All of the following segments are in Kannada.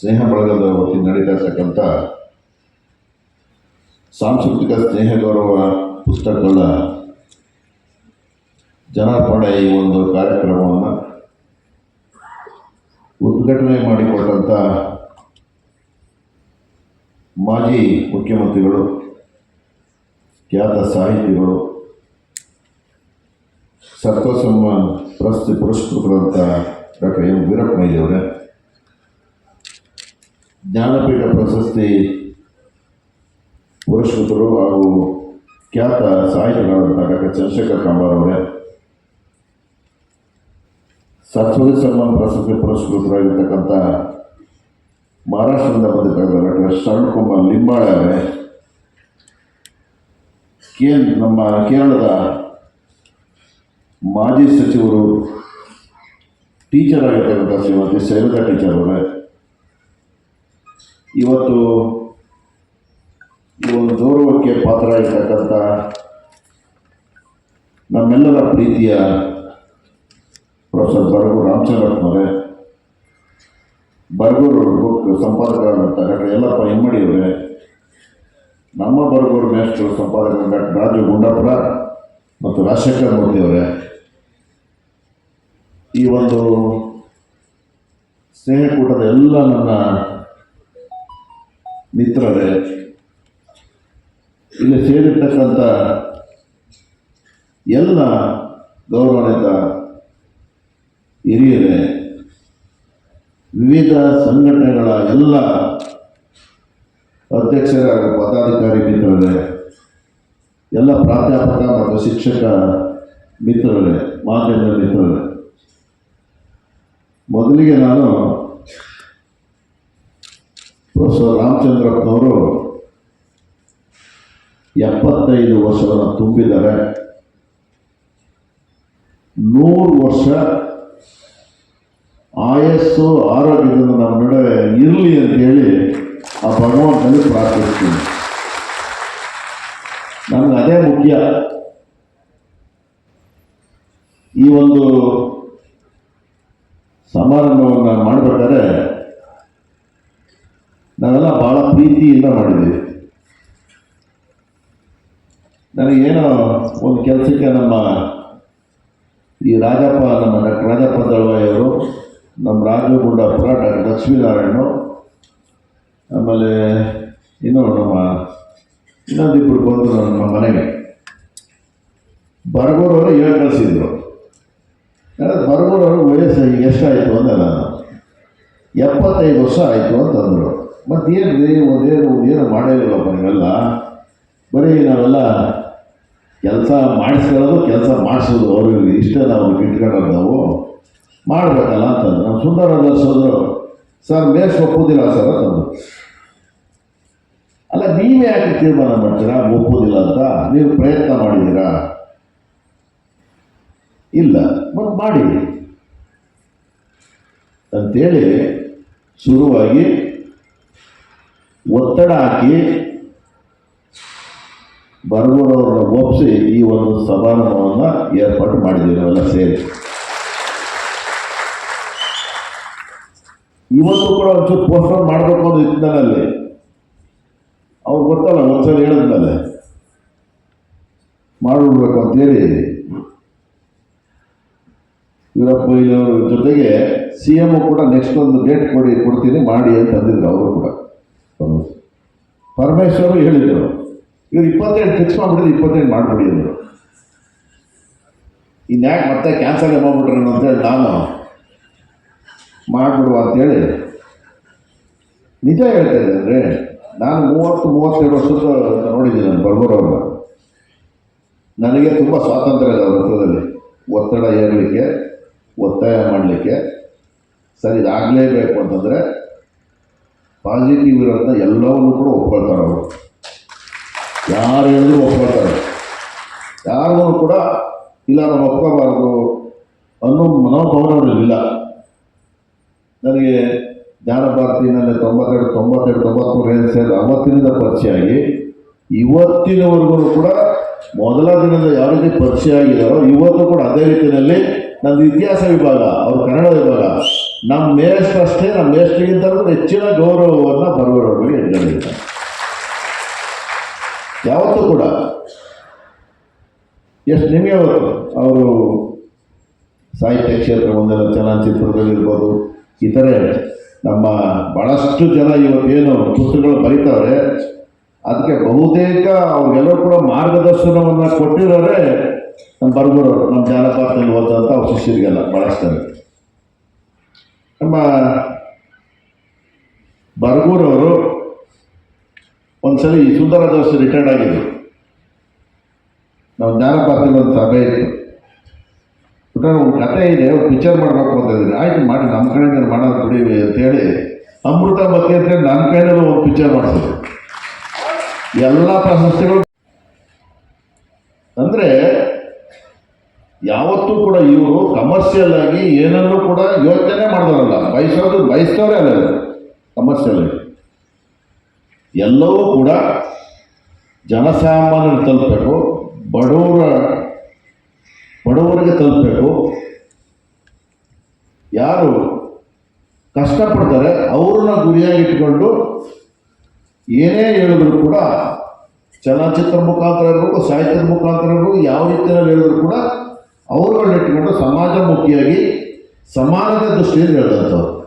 ಸ್ನೇಹ ಬಳಗದ ವತಿಯಿಂದ ನಡೀತಾ ಸಾಂಸ್ಕೃತಿಕ ಸ್ನೇಹ ಗೌರವ ಪುಸ್ತಕಗಳ ಜನಾರ್ಪಣೆ ಈ ಒಂದು ಕಾರ್ಯಕ್ರಮವನ್ನು ಉದ್ಘಾಟನೆ ಮಾಡಿಕೊಟ್ಟಂಥ ಮಾಜಿ ಮುಖ್ಯಮಂತ್ರಿಗಳು, ಖ್ಯಾತ ಸಾಹಿತಿಗಳು ಸತ್ವಸಮ್ಮ ಪ್ರಸ್ತಿ ಪುರಸ್ಕೃತರಂಥ ಡಾಕ್ಟರ್ ಎಂ ವೀರಪ್ಪನಯ್ಯವರೇ ಜ್ಞಾನಪೀಠ ಪ್ರಶಸ್ತಿ ಪುರಸ್ಕೃತರು ಹಾಗೂ ಖ್ಯಾತ ಸಾಹಿತಿಗಳಾದಂಥ ಡಾಕ್ಟರ್ ಚಂದ್ರಶೇಖರ್ ಕಂಬಾರವರೇ ಸರಸ್ವತಿ ಸನ್ಮಾನ್ ಪ್ರಶಸ್ತಿ ಪುರಸ್ಕೃತರಾಗಿರ್ತಕ್ಕಂಥ ಮಹಾರಾಷ್ಟ್ರದಿಂದ ಬಂದಿರ್ತಕ್ಕಂಥ ಡಾಕ್ಟರ್ ಶರಣ್ ಕುಮಾರ್ ಲಿಂಬಾಳೆ ಅವರೇ. ಕೇ ನಮ್ಮ ಕೇರಳದ ಮಾಜಿ ಸಚಿವರು, ಟೀಚರ್ ಆಗಿರ್ತಕ್ಕಂಥ ಶ್ರೀಮತಿ ಶೈಲಜಾ ಟೀಚರ್ ಅವರೇ. ಇವತ್ತು ಈ ಒಂದು ಗೌರವಕ್ಕೆ ಪಾತ್ರರಾಗಿರ್ತಕ್ಕಂಥ ನಮ್ಮೆಲ್ಲರ ಪ್ರೀತಿಯ ಪ್ರೊಫೆಸರ್ ಬರಗೂರು ರಾಮಚಂದ್ರಪ್ಪನವರೇ ಬರಗೂರು ಬುಕ್ ಸಂಪಾದಕರಾದಂಥ ಡಾಕ್ಟರ್ ಯಲ್ಲಪ್ಪ ಹಿಮ್ಮಡಿಯವರೇ ನಮ್ಮ ಬರಗೂರು ಮೇಷ್ಟ್ರು ಸಂಪಾದಕರು ಡಾಕ್ಟರ್ ರಾಜು ಗುಂಡಾಪುರ ಮತ್ತು ರಾಜಶೇಖರ ಮೂರ್ತಿಯವರೇ ಈ ಒಂದು ಸ್ನೇಹಕೂಟದ ಎಲ್ಲ ನನ್ನ ಮಿತ್ರರೇ, ಇಲ್ಲಿ ಸೇರಿರ್ತಕ್ಕಂಥ ಎಲ್ಲ ಗೌರವಾನ್ವಿತ ಹಿರಿಯರೇ, ವಿವಿಧ ಸಂಘಟನೆಗಳ ಎಲ್ಲ ಅಧ್ಯಕ್ಷರ, ಪದಾಧಿಕಾರಿ ಮಿತ್ರರೇ, ಎಲ್ಲ ಪ್ರಾಧ್ಯಾಪಕ ಮತ್ತು ಶಿಕ್ಷಕ ಮಿತ್ರರೇ, ಮಾಧ್ಯಮದ ಮಿತ್ರರೇ, ಮೊದಲಿಗೆ ನಾನು ಪ್ರೊಫೆಸರ್ ರಾಮಚಂದ್ರಪ್ಪನವರು ಎಪ್ಪತ್ತೈದು ವರ್ಷವನ್ನು ತುಂಬಿದ್ದಾರೆ. ನೂರು ವರ್ಷ ಆಯಸ್ಸು, ಆರೋಗ್ಯದಿಂದ ನಮ್ಮ ನಡುವೆ ಇರಲಿ ಅಂತ ಹೇಳಿ ಆ ಭಗವಂತನಲ್ಲಿ ಪ್ರಾರ್ಥಿಸ್ತೀನಿ. ನನಗೆ ಅದೇ ಮುಖ್ಯ. ಈ ಒಂದು ಸಮಾರಂಭವನ್ನು ನಾವೆಲ್ಲ ಭಾಳ ಪ್ರೀತಿಯಿಂದ ಮಾಡಿದ್ದೀವಿ ನನಗೇನೋ ಒಂದು ಕೆಲಸಕ್ಕೆ ನಮ್ಮ ಈ ರಾಜಪ್ಪ, ನಮ್ಮ ಡಾಕ್ಟರ್ ರಾಜಪ್ಪ ದಳವಾಯಿಯವರು, ನಮ್ಮ ರಾಜು ಗುಂಡಾಪುರ ಡಾಕ್ಟರ್ ಲಕ್ಷ್ಮೀನಾರಾಯಣು ಆಮೇಲೆ ಇನ್ನೂ ನಮ್ಮ ಇನ್ನೊಂದಿಬ್ಬರು ಬಂದರು ನಮ್ಮ ಮನೆಗೆ. ಬರಗೂರವರು ಹೇಳಿ ಕಳಿಸಿದ್ರು ಬರಗೂರವರು ವಯಸ್ಸು ಎಷ್ಟಾಯಿತು ಅಂದೆ ನಾನು ಎಪ್ಪತ್ತೈದು ವರ್ಷ ಆಯಿತು ಅಂತಂದರು. ಮತ್ತೇನು ಒಂದೇನು ಒಂದೇನು ಇಲ್ಲಪ್ಪ ನೀವೆಲ್ಲ? ಬರೀ ನಾವೆಲ್ಲ ಕೆಲಸ ಮಾಡಿಸ್ಕೊಳ್ಳೋದು, ಕೆಲಸ ಮಾಡಿಸೋದು ಅವ್ರಿಗೆ ಇಷ್ಟ ನಾವು ಇಟ್ಕೊಳ್ಳೋದು ನಾವು. ಮಾಡಬೇಕಲ್ಲ ಅಂತಂದ್ರೆ. ನಮ್ಮ ಸುಂದರ ಸೋದರು, ಸರ್ ಮೇಸ್ ಒಪ್ಪುದಿಲ್ಲ ಸರ್ ಅಂತಂದ್ರು ಅಲ್ಲ, ನೀವೇ ಯಾಕೆ ತೀರ್ಮಾನ ಮಾಡ್ತೀರಾ? ಒಪ್ಪೋದಿಲ್ಲ ಅಂತ. ನೀವು ಪ್ರಯತ್ನ ಮಾಡಿದ್ದೀರಾ? ಇಲ್ಲ. ಮತ್ತು ಮಾಡಿ. ಅಂತೇಳಿ ಶುರುವಾಗಿ ಒತ್ತಡ ಹಾಕಿ ಬರಗೂರವ್ರನ್ನ ಒಪ್ಪಿಸಿ ಈ ಒಂದು ಸಮಾರಂಭವನ್ನು ಏರ್ಪಾಡು ಮಾಡಿದ್ದೀವಿ ನಾವೆಲ್ಲ ಸೇರಿ. ಇವತ್ತು ಕೂಡ ಒಂಚೂರು ಪೋಸ್ಟ್ಪೋನ್ ಮಾಡಬೇಕು ಇತ್ತು ನನ್ನಲ್ಲಿ ಅವ್ರು ಗೊತ್ತಲ್ಲ, ಒಂದ್ಸಲ ಹೇಳಿದ್ಮೇಲೆ. ಮಾಡಿಬಿಡ್ಬೇಕು ಅಂತೇಳಿ ವೀರಪ್ಪ ಮೊಯ್ಲಿಯವ್ರ ಜೊತೆಗೆ ಸಿ ಎಂ ಕೂಡ ನೆಕ್ಸ್ಟ್ ಒಂದು ಡೇಟ್ ಕೊಡಿ, ಕೊಡ್ತೀನಿ, ಮಾಡಿ ಅಂತ ಅವರು ಕೂಡ. ಪರಮೇಶ್ವರು ಹೇಳಿದರು, ಇವ್ರು ಇಪ್ಪತ್ತೇಳು ಫಿಕ್ಸ್ ಮಾಡಿಬಿಡಿದ್ರು ಇಪ್ಪತ್ತೇಳು ಅಂದರು. ಇನ್ಯಾಕೆ ಮತ್ತೆ ಕ್ಯಾನ್ಸಲ್ ಮಾಡ್ಬಿಟ್ರೆ ಅಂತೇಳಿ ನಾನು ಮಾಡಿಬಿಡುವ ಅಂತೇಳಿ ನಿಜ ಹೇಳ್ತಾ ಇದ್ದಾರೆ ನಾನು ಮೂವತ್ತು ಮೂವತ್ತೆರಡು ವರ್ಷದ ನೋಡಿದ್ದೀನಿ ನಾನು ಬರ್ಬೋರವ್ರನ್ನ ನನಗೆ ತುಂಬ ಸ್ವಾತಂತ್ರ್ಯ ಇದೆ ಅವ್ರ ಹತ್ರದಲ್ಲಿ. ಒತ್ತಡ ಏರಲಿಕ್ಕೆ ಒತ್ತಾಯ ಮಾಡಲಿಕ್ಕೆ. ಸರಿ, ಇದಾಗಲೇಬೇಕು ಅಂತಂದರೆ ಪಾಸಿಟಿವ್ ಇರೋದನ್ನ ಎಲ್ಲವನ್ನು ಕೂಡ ಒಪ್ಕೊಳ್ತಾರೆ ಅವರು. ಯಾರು ಹೇಳಿದ್ರು ಒಪ್ಕೊಳ್ತಾರೆ. ಯಾರೂ ಕೂಡ ಇಲ್ಲ, ನಾವು ಒಪ್ಕೋಬಾರ್ದು ಅನ್ನೋ ಮನೋಭಾವನೆಗಳಿಲ್ಲ ನನಗೆ ಜ್ಞಾನ ಭಾರತೀಯಲ್ಲಿ ತೊಂಬತ್ತೆರಡು ತೊಂಬತ್ತೆರಡು ತೊಂಬತ್ತ್ಮೂರು ಏನು ಸೇರಿದ ಅವತ್ತಿನಿಂದ ಪರಿಚಯ ಆಗಿ ಇವತ್ತಿನವರೆಗೂ ಕೂಡ ಮೊದಲ ದಿನದ ಯಾವ ಪರಿಚಯ ಆಗಿದ್ದಾರೋ, ಇವತ್ತು ಕೂಡ ಅದೇ ರೀತಿಯಲ್ಲಿ ನಂದು ಇತಿಹಾಸ ವಿಭಾಗ, ಅವ್ರ ಕನ್ನಡ ವಿಭಾಗ ನಮ್ಮ ಮೇಷ್ಟ್ರಷ್ಟೇ ನಮ್ಮ ಮೇಷ್ಟ್ರಿಗಿಂತಲೂ ಹೆಚ್ಚಿನ ಗೌರವವನ್ನು ಬರುವವರಿಗೆ ಇಟ್ಕೊಂಡಿದ್ದಾರೆ ಯಾವತ್ತೂ ಕೂಡ. ಎಷ್ಟು ನಿಮಗೆ ಅವರು ಸಾಹಿತ್ಯ ಕ್ಷೇತ್ರ ಒಂದೆಲ್ಲ ಚಲನಚಿತ್ರದಲ್ಲಿರ್ಬೋದು ಇತರೆ ನಮ್ಮ ಭಾಳಷ್ಟು ಜನ ಇವತ್ತೇನು ಪುಸ್ತಕಗಳು ಬರೀತಾರೆ ಅದಕ್ಕೆ ಬಹುತೇಕ ಅವ್ರಿಗೆಲ್ಲರೂ ಕೂಡ ಮಾರ್ಗದರ್ಶನವನ್ನು ಕೊಟ್ಟಿರೋರೆ ನಮ್ಮ ಬರ್ಬರೋರು ನಮ್ಮ ಜಾನಪಾತ್ರದಲ್ಲಿ ಓದಂಥ ಅವ್ರ ಶಿಷ್ಯರಿಗೆಲ್ಲ ಭಾಳಷ್ಟು. ನಮ್ಮ ಬರ್ಗೂರವರು ಈ ಸುಂದರ ದೋಸ್ತಿ ರಿಟೈರ್ಡ್ ಆಗಿದ್ದರು ನಾವು ಜ್ಞಾನಪಾತ್ರದಲ್ಲಿ ಒಂದು ಸಭೆ ಇತ್ತು. ಒಂದು ಕತೆ ಇದೆ ಒಂದು ಪಿಕ್ಚರ್ ಮಾಡಬೇಕು ಅಂತ ಇದ್ದೀನಿ ಆಯ್ತು, ಮಾಡಿ, ನಮ್ಮ ಕಡೆಯಿಂದ ಮಾಡೋದು ಬಿಡಿ ಅಂತೇಳಿ ಅಮೃತ ಬಗ್ಗೆ ಅಂತ ನನ್ನ ಕೈಯಲ್ಲೂ ಒಂದು ಪಿಕ್ಚರ್ ಮಾಡಿಸಿದ್ರು. ಎಲ್ಲ ಪ್ರಶಸ್ತಿಗಳು ಅಂದರೆ ಯಾವತ್ತೂ ಕೂಡ ಇವರು ಕಮರ್ಷಿಯಲ್ ಆಗಿ ಏನನ್ನೂ ಕೂಡ ಯೋಚನೆ ಮಾಡಿದವರಲ್ಲ. ಬಯಸೋದು ಬಯಸ್ತವ್ರೆ ಅಲ್ಲ ಕಮರ್ಷಿಯಲ್ ಆಗಿ ಎಲ್ಲವೂ ಕೂಡ ಜನಸಾಮಾನ್ಯರು ತಲುಪಬೇಕು, ಬಡವರ, ಬಡವರಿಗೆ ತಲುಪಬೇಕು. ಯಾರು ಕಷ್ಟಪಡ್ತಾರೆ ಅವ್ರನ್ನ ಗುರಿಯಾಗಿಟ್ಕೊಂಡು ಏನೇ ಹೇಳಿದ್ರು ಕೂಡ ಚಲನಚಿತ್ರ ಮುಖಾಂತರ ಇರ್ಬೇಕು ಸಾಹಿತ್ಯದ ಮುಖಾಂತರ ಇರ್ಬೇಕು ಯಾವ ರೀತಿಯಲ್ಲಿ ಹೇಳಿದ್ರು ಕೂಡ ಅವ್ರುಗಳನ್ನ ಸಮಾಜ ಸಮಾಜಮುಖಿಯಾಗಿ ಸಮಾನದ ದೃಷ್ಟಿಯಿಂದ ಹೇಳಿದಂಥವ್ರು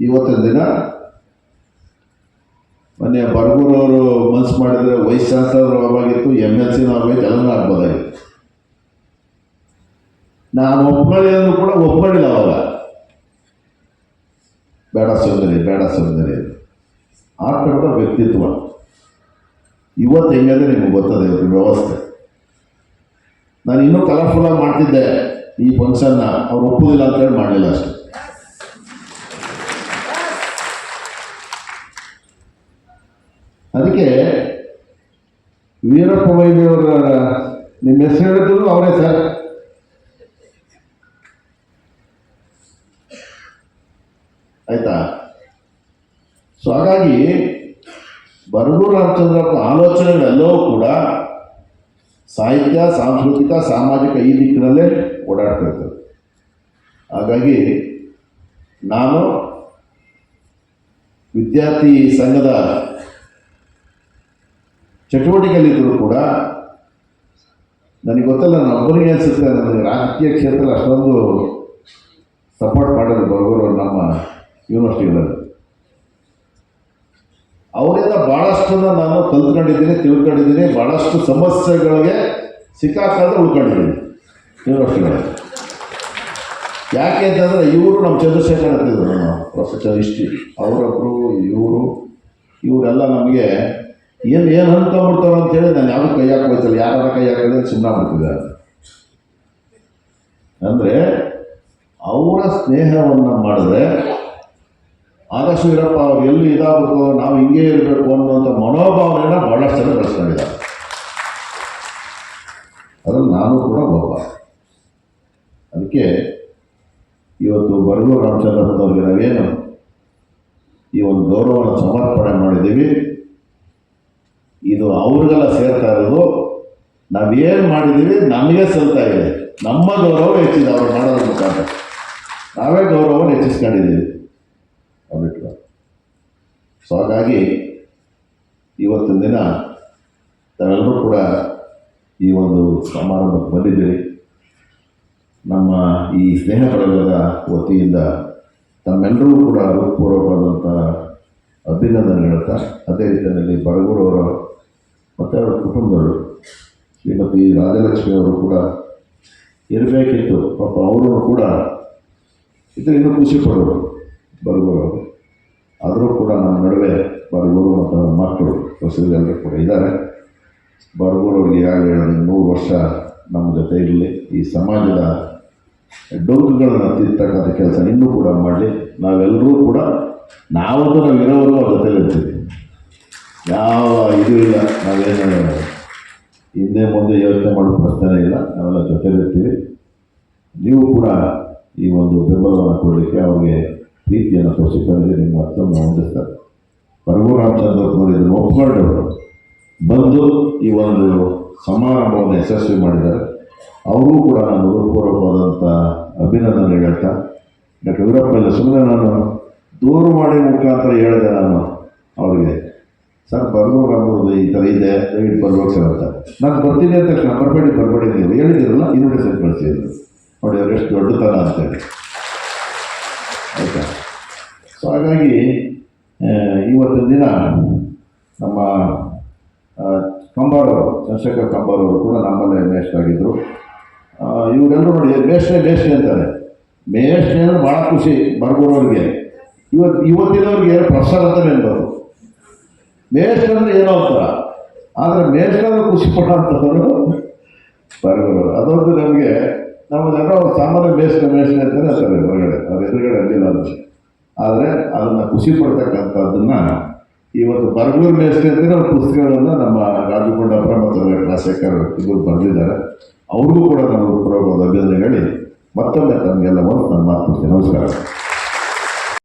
ಇವತ್ತಿನ ದಿನ ಮೊನ್ನೆ ಅವರು ಮನ್ಸು ಮಾಡಿದರೆ ವೈಸ್ ಚಾನ್ಸಲರ್ ಆಗಿತ್ತು ಎಂ ಎಲ್ ಸಿನೂ ಆಗಬೇಕು ಎಲ್ಲನೂ ಆಗ್ಬೋದಾಗಿತ್ತು. ನಾನು ಒಪ್ಕೊಳ್ಳೋದು ಕೂಡ ಒಪ್ಕೊಳ್ಳಿಲ್ಲ ಅವಾಗ. ಬೇಡ ಸುಂದರಿ ಬೇಡ ಸುಂದರಿ ಆ ಥರದ ವ್ಯಕ್ತಿತ್ವ. ಇವತ್ತು ಹೆಂಗಂದ್ರೆ ನಿಮ್ಗೆ ಗೊತ್ತದೆ ವ್ಯವಸ್ಥೆ. ನಾನು ಇನ್ನೂ ಕಲರ್ಫುಲ್ಲಾಗಿ ಮಾಡ್ತಿದ್ದೆ ಈ ಫಂಕ್ಷನ್ನ. ಅವ್ರು ಒಪ್ಪುದಿಲ್ಲ ಅಂತೇಳಿ ಮಾಡಲಿಲ್ಲ ಅಷ್ಟೆ. ಅದಕ್ಕೆ ವೀರಪ್ಪ ವೈದ್ಯವರ ನಿಮ್ಮ ಹೆಸರು ಹೇಳಿದ್ರು ಅವರೇ ಸರ್. ಆಯ್ತಾ? ಸೊ ಹಾಗಾಗಿ ಬರಗೂರು ರಾಮಚಂದ್ರಪ್ಪ ಆಲೋಚನೆಗಳೆಲ್ಲವೂ ಕೂಡ ಸಾಹಿತ್ಯ, ಸಾಂಸ್ಕೃತಿಕ, ಸಾಮಾಜಿಕ ಈ ದಿಕ್ಕಿನಲ್ಲೇ ಓಡಾಡ್ತಿರ್ತದೆ ಹಾಗಾಗಿ ನಾನು ವಿದ್ಯಾರ್ಥಿ ಸಂಘದ ಚಟುವಟಿಕೆಯಲ್ಲಿದ್ದರೂ ಕೂಡ ನನಗೆ ಗೊತ್ತಲ್ಲ, ನಾನು ಒಬ್ಬನಿಗೆ ಅನಿಸುತ್ತೆ ನನಗೆ ರಾಜಕೀಯ ಕ್ಷೇತ್ರ ಅಷ್ಟೊಂದು ಸಪೋರ್ಟ್ ಮಾಡೋದು ಬರೋರು ನಮ್ಮ ಯೂನಿವರ್ಸಿಟಿಗಳಲ್ಲಿ. ಅವರಿಂದ ಭಾಳಷ್ಟನ್ನು ನಾನು ಕಲ್ತ್ಕೊಂಡಿದ್ದೀನಿ, ತಿಳ್ಕೊಂಡಿದ್ದೀನಿ ಭಾಳಷ್ಟು ಸಮಸ್ಯೆಗಳಿಗೆ ಸಿಕ್ಕಾಕಾದ್ರೆ ಉಳ್ಕೊಂಡಿದ್ದೀನಿ. ಯೂನಿವರ್ಸಿಟಿಗಳಲ್ಲಿ ಯಾಕೆ ಅಂತಂದರೆ ಇವರು ನಮ್ಮ ಚಂದ್ರಶೇಖರ್ ಅಂತಿದ್ರು ನಮ್ಮ ಪ್ರೊಫೆಸರ್ ಹಿಸ್ಟ್ರಿ ಅವರೊಬ್ಬರು ಇವರು, ಇವರೆಲ್ಲ ನಮಗೆ ಏನು ಏನು ಅನ್ಕೊಂಬಿಡ್ತಾರೋ ಅಂತೇಳಿ ನಾನು ಯಾರು ಕೈ ಹಾಕೋಯ್ತಲ್ಲ ಯಾರ ಕೈ ಹಾಕಿದ್ರೆ ಸುಮ್ಮನೆ ಬಿಡ್ತಿದ್ದಾರೆ ಅಂದರೆ ಅವರ ಸ್ನೇಹವನ್ನು ಮಾಡಿದ್ರೆ ಆದರ್ಶ ಇರಪ್ಪ, ಅವ್ರು ಎಲ್ಲಿ ಇದಾಗಬೇಕು, ನಾವು ಹಿಂಗೆ ಇರಬೇಕು ಅನ್ನುವಂಥ ಮನೋಭಾವನೆಯನ್ನು ಭಾಳಷ್ಟು ಜನ ಬೆಳೆಸ್ಕೊಂಡಿದ್ದಾರೆ. ಅದ್ರಲ್ಲಿ ನಾನು ಕೂಡ ಒಬ್ಬ. ಅದಕ್ಕೆ ಇವತ್ತು ಬರಗೂರು ರಾಮಚಂದ್ರಪ್ಪನವ್ರಿಗೆ ನಾವೇನು ಈ ಒಂದು ಗೌರವವನ್ನು ಸಮರ್ಪಣೆ ಮಾಡಿದ್ದೀವಿ. ಇದು ಅವ್ರಿಗೆಲ್ಲ ಸೇರ್ತಾ ಇರೋದು. ನಾವೇನು ಮಾಡಿದ್ದೀವಿ, ನಮಗೆ ಸಲ್ತಾ ಇದೆ. ನಮ್ಮ ಗೌರವ ಹೆಚ್ಚಿದೆ ಅವ್ರು ಮಾಡೋದ್ರ ಮುಖಾಂತರ. ನಾವೇ ಗೌರವವನ್ನು ಹೆಚ್ಚಿಸ್ಕೊಂಡಿದ್ದೀವಿ. ಅವ್ರಿಟ್ಟು ಸೊ ಹಾಗಾಗಿ ಇವತ್ತಿನ ದಿನ ತಾವೆಲ್ಲರೂ ಕೂಡ ಈ ಒಂದು ಸಮಾರಂಭಕ್ಕೆ ಬಂದಿದ್ದೀರಿ. ನಮ್ಮ ಈ ಸ್ನೇಹ ಬಳಗದ ವತಿಯಿಂದ ತಮ್ಮೆಲ್ಲರೂ ಕೂಡ ಹೃತ್ಪೂರ್ವಕವಾದಂಥ ಅಭಿನಂದನೆ ಹೇಳ್ತಾ ಅದೇ ರೀತಿಯಲ್ಲಿ ಬರಗೂರವರ ಮತ್ತು ಅವರ ಕುಟುಂಬದವರು, ಶ್ರೀಮತಿ ರಾಜಲಕ್ಷ್ಮಿ ಅವರು ಕೂಡ ಇರಬೇಕಿತ್ತು. ಪಾಪ ಅವರು ಕೂಡ ಇದು ಇನ್ನೂ ಖುಷಿ ಪಡೋರು ಬರಗೂರವರು ಆದರೂ ಕೂಡ ನಮ್ಮ ನಡುವೆ ಬರಗೂರು ಮತ್ತು ನಮ್ಮ ಮಕ್ಕಳು ಹೊಸದೆಲ್ಲರೂ ಕೂಡ ಇದ್ದಾರೆ. ಬರಗೂರವ್ರಿಗೆ ಈಗಾಗಲೇ ನೂರು ವರ್ಷ ನಮ್ಮ ಜೊತೆ ಇರಲಿ. ಈ ಸಮಾಜದ ಡೊಂಕುಗಳನ್ನು ತಿರ್ತಕ್ಕಂಥ ಕೆಲಸ ಇನ್ನೂ ಕೂಡ ಮಾಡಲಿ. ನಾವೆಲ್ಲರೂ ಕೂಡ ನಾವಂತೂ ನಾವು ಇರೋವರು ಅವ್ರ ಜೊತೆಲಿ ಇರ್ತೀವಿ. ಯಾವ ಇದು ಇಲ್ಲ, ನಾವೇನು ಹಿಂದೆ ಮುಂದೆ ಯೋಚನೆ ಮಾಡೋ ಪ್ರಶ್ನೆ ಇಲ್ಲ. ನಾವೆಲ್ಲ ಜೊತೆಲಿರ್ತೀವಿ ನೀವು ಕೂಡ ಈ ಒಂದು ಬೆಂಬಲವನ್ನು ಕೊಡಲಿಕ್ಕೆ ಅವ್ರಿಗೆ ಪ್ರೀತಿಯನ್ನು ತೋರಿಸಿಕೊಂಡಿದೆ ನಿಮ್ಮ ಮತ್ತೊಮ್ಮೆ ಹೊಂದಿಸ್ತಾರೆ. ರಾಮಚಂದ್ರ ಇದನ್ನು ಒಪ್ಕೊಂಡು ಬಂದು ಈ ಒಂದು ಸಮಾರಂಭವನ್ನು ಯಶಸ್ವಿ ಮಾಡಿದ್ದಾರೆ. ಅವರೂ ಕೂಡ ನಾನು ಹೃದಯಪೂರ್ವಕವಾದಂಥ ಅಭಿನಂದನೆ ಹೇಳ್ತಾ, ಡಾಕ್ಟರ್ ವೀರಪ್ಪ ಸುಮ್ಮನೆ ನಾನು ದೂರವಾಣಿ ಮುಖಾಂತರ ಹೇಳಿದೆ ನಾನು ಅವರಿಗೆ. ಸರ್ ಬರ್ಬೋದು ಆಗ್ಬೋದು ಈ ಥರ ಇದೆ, ದಯವಿಟ್ಟು ಬರ್ಬೇಕು ಸರ್ ಅಂತ. ನಾನು ಬರ್ತೀನಿ ಅಂತ ತಕ್ಷಣ ಬರಬೇಡಿ ಬರಬೇಡಿ ನೀವು ಹೇಳಿದಿರಲ್ಲ ಇನ್ವಿಟೇಷನ್ ಕಳಿಸಿದ್ರು ನೋಡಿ, ಅವ್ರು ಎಷ್ಟು ದೊಡ್ಡತನ ಅಂತೇಳಿ ಸೊ ಹಾಗಾಗಿ ಇವತ್ತಿನ ದಿನ ನಮ್ಮ ಕಂಬಾರ ಕಂಬಾರವರು, ಚಂದ್ರಶೇಖರ್ ಕಂಬಾರವರು ಕೂಡ ನಮ್ಮಲ್ಲೇ ಮೇಷ್ಟಾಗಿದ್ದರು ಇವರೆಲ್ಲರೂ ನೋಡಿ, ಮೇಷ್ಟ್ರೆ ಮೇಷ್ಟ್ರೆ ಅಂತಾರೆ. ಮೇಷ್ಟ್ರೆ ಅಂದರೆ ಭಾಳ ಖುಷಿ ಬರ್ಬೋರವ್ರಿಗೆ ಇವತ್ತು ಇವತ್ತಿನವ್ರಿಗೆ ಪ್ರಸಾದ ಅಂತ ಅನ್ಬೋದು ಮೇಷ್ಟ್ರೆ ಅಂದರೆ ಏನೋ ಅಂತಾರ ಆದರೆ ಮೇಷ್ಟ್ರೆ ಖುಷಿ ಪಡೋಂಥವ್ರು ಬರ್ಬೋರು ಅದೊಂದು ನಮಗೆ, ನಮ್ಮದೆಲ್ಲ ಸಾಮಾನ್ಯ ಮೇಷ್ಟ್ರೆ ಮೇಷ್ಟ್ರೆ ಅಂತಲೇ ಅಂತಾರೆ ಹೊರಗಡೆ. ಅವ್ರ ಎದುರುಗಡೆ ಅಲ್ಲಿ ಅದು ಆದರೆ ಅದನ್ನು ಖುಷಿ ಪಡ್ತಕ್ಕಂಥದ್ದನ್ನ ಇವತ್ತು ಬರಗೂರು ಅಂತ ಅವ್ರ ಪುಸ್ತಕಗಳನ್ನು ನಮ್ಮ ರಾಜು ಕೊಂಡಪ್ಪ ಮತ್ತು ರಾಜಶೇಖರ್ ಇಬ್ಬರು ಬರೆದಿದ್ದಾರೆ. ಅವ್ರಿಗೂ ಕೂಡ ನಾವು ಪೂರ್ವಕವಾದ ಅಭಿನಂದನೆ ಹೇಳಿ ಮತ್ತೊಮ್ಮೆ ತಮಗೆಲ್ಲ ಒಂದು ನನ್ನ ಮಾತು ನಮಸ್ಕಾರ.